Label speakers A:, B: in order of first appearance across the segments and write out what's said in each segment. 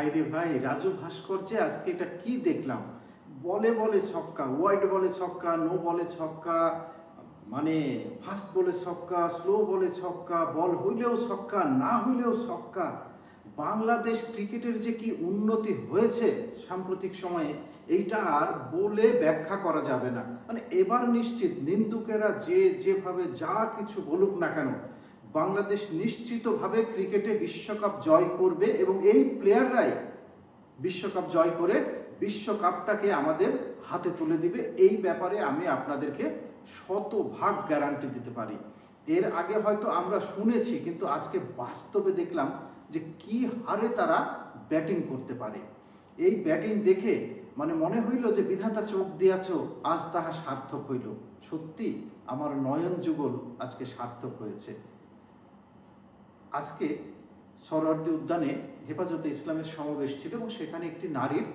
A: ভাই রে ভাই, রাজু ভাস্কর্যে আজকে এটা কি দেখলাম? বলে বলে ছক্কা ওয়াইড বলে ছক্কা নো বলে ছক্কা মানে ফাস্ট বলে ছক্কা স্লো বলে ছক্কা বল হইলেও ছক্কা, না হইলেও ছক্কা। বাংলাদেশ ক্রিকেটের যে কি উন্নতি হয়েছে সাম্প্রতিক সময়ে, এইটা আর বলে ব্যাখ্যা করা যাবে না। মানে এবার নিশ্চিত, নিন্দুকেরা যে যেভাবে যা কিছু বলুক না কেন বাংলাদেশ নিশ্চিতভাবে ক্রিকেটে বিশ্বকাপ জয় করবে এবং এই প্লেয়াররাই বিশ্বকাপ জয় করে বিশ্বকাপটাকে আমাদের হাতে তুলে দিবে। এই ব্যাপারে আমি আপনাদেরকে শতভাগ গ্যারান্টি দিতে পারি। এর আগে হয়তো আমরা শুনেছি, কিন্তু আজকে বাস্তবে দেখলাম যে কি হারে তারা ব্যাটিং করতে পারে। এই ব্যাটিং দেখে মানে মনে হইল যে বিধাতা চোখ দিয়াছ, আজ তাহা সার্থক হইল। সত্যি আমার নয়ন যুগল আজকে সার্থক হয়েছে। আজকে সরওয়ার্দী উদ্যানে হেফাজতে ইসলামের সমাবেশ ছিল এবং সেখানে একটি নারীর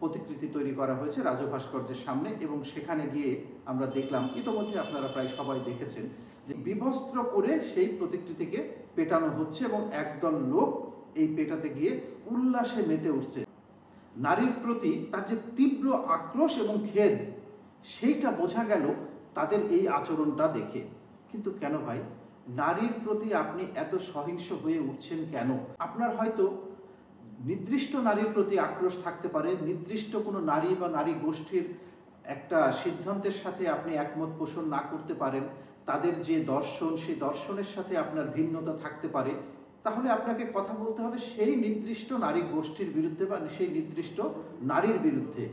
A: প্রতিকৃতি তৈরি করা হয়েছে রাজু ভাস্কর্যের সামনে এবং সেখানে গিয়ে আমরা দেখলাম। ইতোমধ্যে আপনারা প্রায় সবাই দেখেছেন যে বিভস্ত্র করে সেই প্রতিকৃতিকে পেটানো হচ্ছে এবং একদল লোক এই পেটাতে গিয়ে উল্লাসে মেতে উঠছে। নারীর প্রতি তার যে তীব্র আক্রোশ এবং খেদ সেইটা বোঝা গেল তাদের এই আচরণটা দেখে। কিন্তু কেন ভাই? নারীর প্রতি আপনি এত সহিংস হয়ে উঠছেন কেন? আপনার হয়তো নির্দিষ্ট নারীর প্রতি আক্রোশ থাকতে পারে, নির্দিষ্ট কোনো নারী বা নারী গোষ্ঠীর একটা সিদ্ধান্তের সাথে আপনি একমত পোষণ না করতে পারেন, তাদের যে দর্শন, সেই দর্শনের সাথে আপনার ভিন্নতা থাকতে পারে, তাহলে আপনাকে কথা বলতে হবে সেই নির্দিষ্ট নারী গোষ্ঠীর বিরুদ্ধে বা সেই নির্দিষ্ট নারীর বিরুদ্ধে।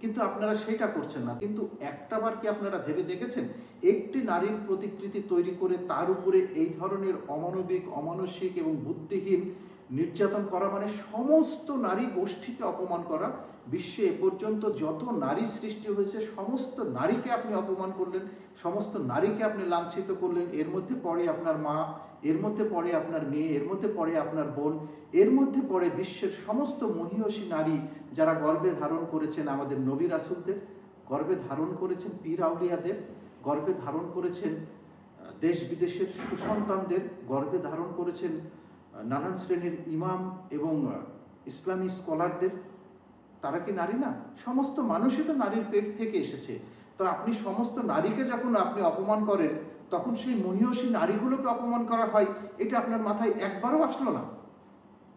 A: কিন্তু আপনারা সেটা করছেন না। কিন্তু একটাবার কি আপনারা ভেবে দেখেছেন? একটি নারীর প্রতিকৃতি তৈরি করে তার উপরে এই ধরনের অমানবিক, অমানসিক এবং বুদ্ধিহীন নির্যাতন করা মানে সমস্ত নারী গোষ্ঠীকে অপমান করা। বিশ্বে এ পর্যন্ত যত নারী সৃষ্টি হয়েছে, সমস্ত নারীকে আপনি অপমান করলেন, সমস্ত নারীকে আপনি লাঞ্ছিত করলেন। এর মধ্যে পড়ে আপনার মা, এর মধ্যে পড়ে আপনার মেয়ে, এর মধ্যে পড়ে আপনার বোন, এর মধ্যে পড়ে বিশ্বের সমস্ত মহিষী নারী যারা গর্বে ধারণ করেছেন আমাদের নবী রাসুলদের, গর্বে ধারণ করেছেন পীর আউলিয়াদের, গর্বে ধারণ করেছেন দেশ বিদেশের সুসন্তানদের, গর্বে ধারণ করেছেন নানান শ্রেণির ইমাম এবং ইসলামী স্কলারদের, তারা কি নারী না? সমস্ত মানুষই তো নারীর পেট থেকে এসেছে। তো আপনি সমস্ত নারীকে যখন আপনি অপমান করেন, তখন সেই মহিষী নারীগুলোকে অপমান করা হয়, এটা আপনার মাথায় একবারও আসলো না?